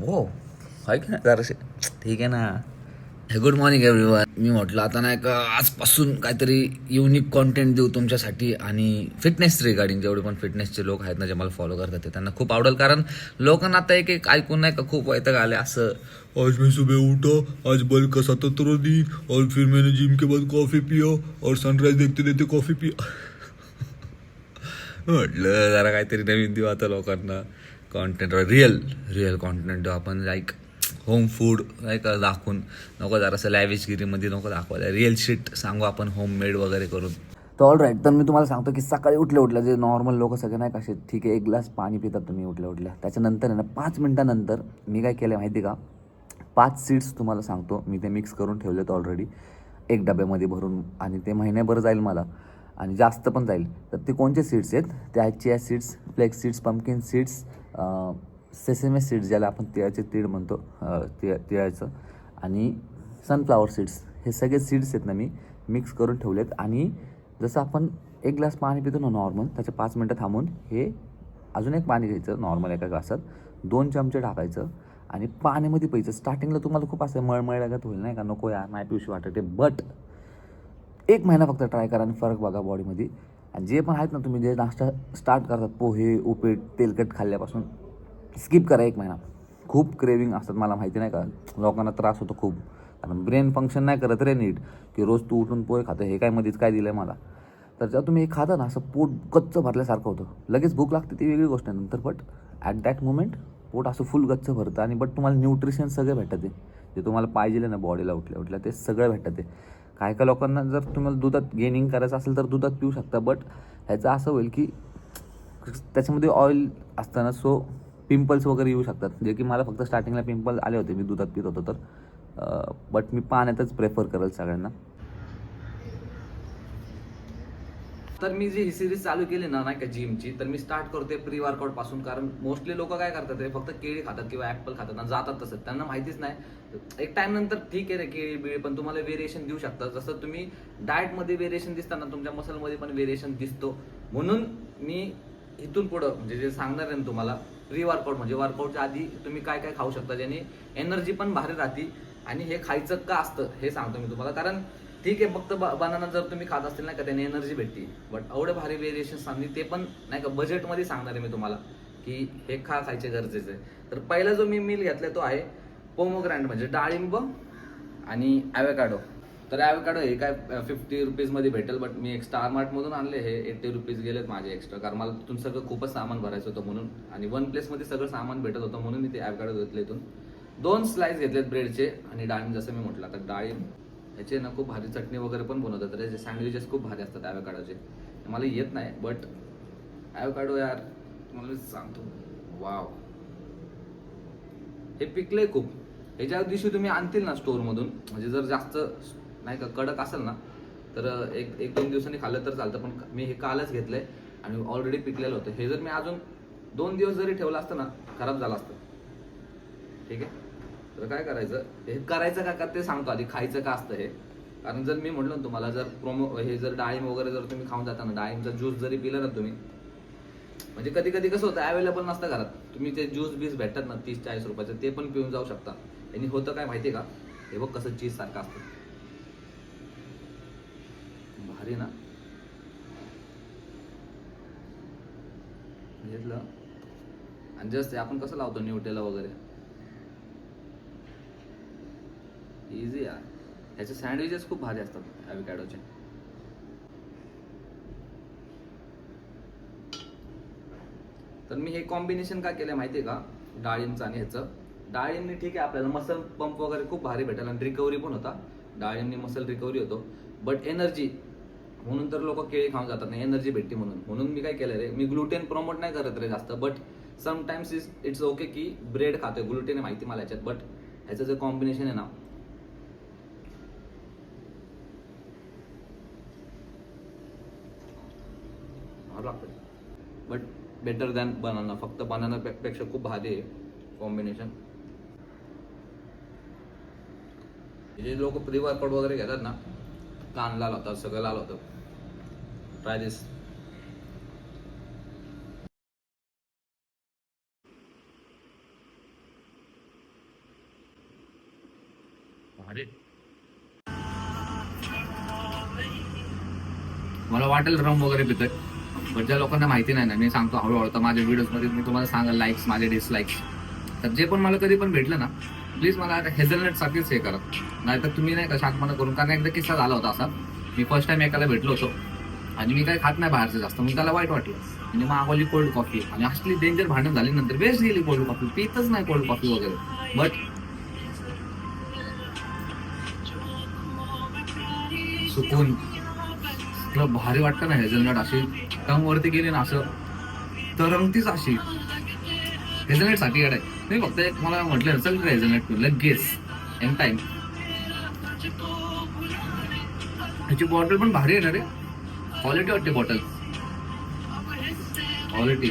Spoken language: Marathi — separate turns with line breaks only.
हो ऐक की जरासे ठीक आहे ना. गुड मॉर्निंग एव्हरीवन मी म्हटलं आता नाही का आजपासून काहीतरी युनिक कॉन्टेंट देऊ तुमच्यासाठी आणि फिटनेस रिगार्डिंग जेवढे पण फिटनेसचे लोक आहेत ना जे मला फॉलो करतात ते त्यांना खूप आवडेल. कारण लोकांना आता एक एक ऐकून नाही का खूप वैताग आले असं.
आज मी सुबह उठा आज बल का सतहत्तर दिन और फिर मैंने जिम के बाद कॉफी पिया और सनराइज देखते देखते कॉफी पिया.
म्हटलं जरा काहीतरी नवीन देऊ आता लोकांना. कॉन्टेंट रिअल रिअल कॉन्टेंट आपण लाईक होम फूड नाही का दाखवून नको जरासं लॅविशगिरीमध्ये नको दाखवायला. रिअल शिट सांगू आपण होम मेड वगैरे करून. तर ऑल राईट तर मी तुम्हाला सांगतो की सकाळी उठल्या उठल्या जे नॉर्मल लोक सगळे नाही कसे ठीक आहे एक ग्लास पाणी पितात तुम्ही उठल्या उठल्या. त्याच्यानंतर आहे ना पाच मिनटानंतर मी काय केलं माहिती का? पाच सीड्स तुम्हाला सांगतो मी ते मिक्स करून ठेवलेत ऑलरेडी एक डब्यामध्ये भरून आणि ते महिन्याभर जाईल मला. आणि जास्त पण जाईल. तर ते कोणते सीड्स आहेत? ते आहेत chia seeds flax seeds pumpkin seeds sesame seeds ज्याला आपण तिळाचे तीळ म्हणतो तिळ तिळाचं आणि सनफ्लावर सीड्स हे सगळे सीड्स आहेत ना मी मिक्स करून ठेवलेत. आणि जसं आपण एक ग्लास पाणी पितो ना नॉर्मल त्याच्या पाच मिनटं थांबून हे अजून एक पाणी घ्यायचं नॉर्मल एका ग्लासात दोन चमचे टाकायचं आणि पाण्यामध्ये प्यायचं. स्टार्टिंगला तुम्हाला खूप असं मळमळ लागत होईल नाही का? नको यार नाही पिऊशी वाटते आहे. बट एक महिना फक्त ट्राय करा आणि फरक बघा बॉडीमध्ये आणि जे पण आहेत ना तुम्ही जे नाश्ता स्टार्ट करतात पोहे उपीट तेलकट खाल्ल्यापासून स्किप करा एक महिना. खूप क्रेविंग असतात मला माहिती नाही का. लोकांना त्रास होतो खूप. कारण ब्रेन फंक्शन नाही करत रे नीट. की रोज तू उठून पोहे खातं हे काय मध्येच काय दिलं आहे मला? तर जेव्हा तुम्ही हे खाता ना असं पोट गच्च भरल्यासारखं होतं. लगेच भूक लागते ती वेगळी गोष्ट आहे. नंतर बट ॲट दॅट मोमेंट पोट असं फुल गच्च भरतं आणि बट तुम्हाला न्यूट्रिशन सगळं भेटतं ते. जे तुम्हाला पाहिजे ना बॉडीला उठल्या उठल्या ते सगळं भेटतं ते. काय काय लोकांना जर तुम्हाला दुधात गेनिंग करायचं असेल तर दुधात पिऊ शकता बट ह्याचं असं होईल की त्याच्यामध्ये ऑइल असताना सो पिंपल्स वगैरे येऊ शकतात. जे की मला फक्त स्टार्टिंगला पिंपल आले होते मी दुधात पित होतो तर. बट मी पाण्यातच प्रेफर करेल सगळ्यांना. तर मी जी ही सिरीज चालू केली ना नाही का जिमची तर मी स्टार्ट करते प्री वर्कआउटपासून. कारण मोस्टली लोक काय करतात ते फक्त केळी खातात किंवा ऍपल खातात ना जातात तसं त्यांना माहितीच नाही. एक टाइम नंतर ठीक आहे रे केळी बिळी पण तुम्हाला व्हेरिएशन देऊ शकतात. जसं तुम्ही डाएटमध्ये व्हेरिएशन दिसताना तुमच्या मसलमध्ये पण व्हेरिएशन दिसतो. म्हणून मी इथून पुढं म्हणजे जे सांगणार आहे ना तुम्हाला प्री वर्कआउट म्हणजे वर्कआउटच्या आधी तुम्ही काय काय खाऊ शकता ज्याने एनर्जी पण भारी राहते आणि हे खायचं का असतं हे सांगतो मी तुम्हाला. कारण ठीक आहे फक्त बनाना जर तुम्ही खात असतील नाही का त्याने एनर्जी भेटते. बट एवढे भारी व्हेरिएशन सांगली ते पण नाही का बजेटमध्ये सांगणार आहे मी तुम्हाला की हे खा खायचे गरजेचे. आहे तर पहिला जो मी मिल घेतला तो आहे पोमोग्रँड म्हणजे डाळिंब आणि ॲवेकाडो तर ॲवेकाडो हे काय फिफ्टी रुपीजमध्ये भेटेल बट मी एक स्टार मार्टमधून आणले हे एट्टी रुपीज गेलेत माझे एक्स्ट्रा कारण मला तिथून सगळं खूपच सामान भरायचं होतं म्हणून. आणि वन प्लेसमध्ये सगळं सामान भेटत होतं म्हणून मी ते ॲवेकाडो घेतले इथून. दोन स्लाइस घेतलेत ब्रेडचे आणि डाळिंब जसं मी म्हटलं तर डाळिंब ह्याचे ना खूप भारी चटणी वगैरे पण बनवतात. त्याचे सँडविचेस खूप भारी असतात ॲवेकाडोचे मला येत नाही बट ॲवेकाडो यार तुम्हाला सांगतो. वाव हे पिकले खूप. ह्याच्या दिवशी तुम्ही आणतील ना स्टोअरमधून म्हणजे जर जास्त नाही का कडक असेल ना तर एक एक दोन दिवसांनी खाल्लं तर चालतं. पण मी हे कालच घेतलंय आणि ऑलरेडी पिकलेलं होतं. हे जर मी अजून दोन दिवस जरी ठेवलं असतं ना खराब झालं असतं. ठीक आहे? तर काय करायचं? हे करायचं का का ते सांगतो आधी. खायचं का असतं हे? कारण जर मी म्हटलं ना तुम्हाला जर प्रोमो हे जर डाळिंब वगैरे जर तुम्ही खाऊन जाता ना डाळिंबचा ज्यूस जरी पिला ना तुम्ही म्हणजे कधी कधी कसं होतं अवेलेबल नसतं घरात. तुम्ही ते ज्यूस बीस भेटतात ना तीस चाळीस रुपयाचं ते पण पिऊन जाऊ शकता. आणि होतं काय माहिती का? हे बघ कसं चीज सारखं असतं. भारी ना? घेतलं. आणि जस्ट आपण कसं लावतो न्यूटेला वगैरे? इझी यार. ह्याचे सँडविचेस खूप भारी असतात ॲविकॅडोचे तर मी हे कॉम्बिनेशन का केलं माहितीये का? डाळिंबचं आणि ह्याचं. डाळिंबनी ठीक आहे आपल्याला मसल पंप वगैरे खूप भारी भेटेल आणि रिकव्हरी पण होता. डाळिंबनी मसल रिकव्हरी होतो. बट एनर्जी म्हणून तर लोक केळी खाऊन जातात नाही एनर्जी भेटते म्हणून. म्हणून मी काय केलं रे मी ग्लुटेन प्रमोट नाही करत रे जास्त. But sometimes is it's okay की ब्रेड खातोय. ग्लुटेन माहिती मला याच्यात. बट ह्याचं जे कॉम्बिनेशन आहे ना बट बेटर दॅन बनाना फक्त बनाना पेक्षा खूप भारी आहे कॉम्बिनेशन जे लोक प्री वर्कआउट वगैरे घेतात ना कान लाल होतात सगळं लाल होतं. ट्राय दिस मला वाटेल रम वगैरे पितोय. पण ज्या लोकांना माहिती नाही ना. मी सांगतो हळूहळू. तर माझ्या व्हिडिओजमध्ये मी तुम्हाला सांगा लाईक्स माझे डिसलाईक्स तर जे पण मला कधी पण भेटलं ना प्लीज मला आता हेझलनटसाठीच हे करा. नाहीतर तुम्ही नाही का शांतपणा करून कारण एकदा किस्सा झाला होता असा. मी फर्स्ट टाइम एकाला भेटलो होतो. आणि मी काही खात नाही बाहेरचं जास्त. मग त्याला वाईट वाटलं. म्हणजे मागवली कोल्ड कॉफी आणि असली डेंजर भांडण झाली नंतर बेस्ट गेली कोल्ड कॉफी पितच नाही कोल्ड कॉफी वगैरे. बट सुकून. तुला भारी वाटतं ना हेझलनट अशी टंग वरती गेली ना असं तरंगतीच अशी. हेझलनटसाठी आहे. मी फक्त एक मला म्हटलं चल रे हेझलनट पिऊ लगेच एन टाइम ह्याची बॉटल पण भारी आहे ना रे. क्वालिटी वाटते बॉटल क्वालिटी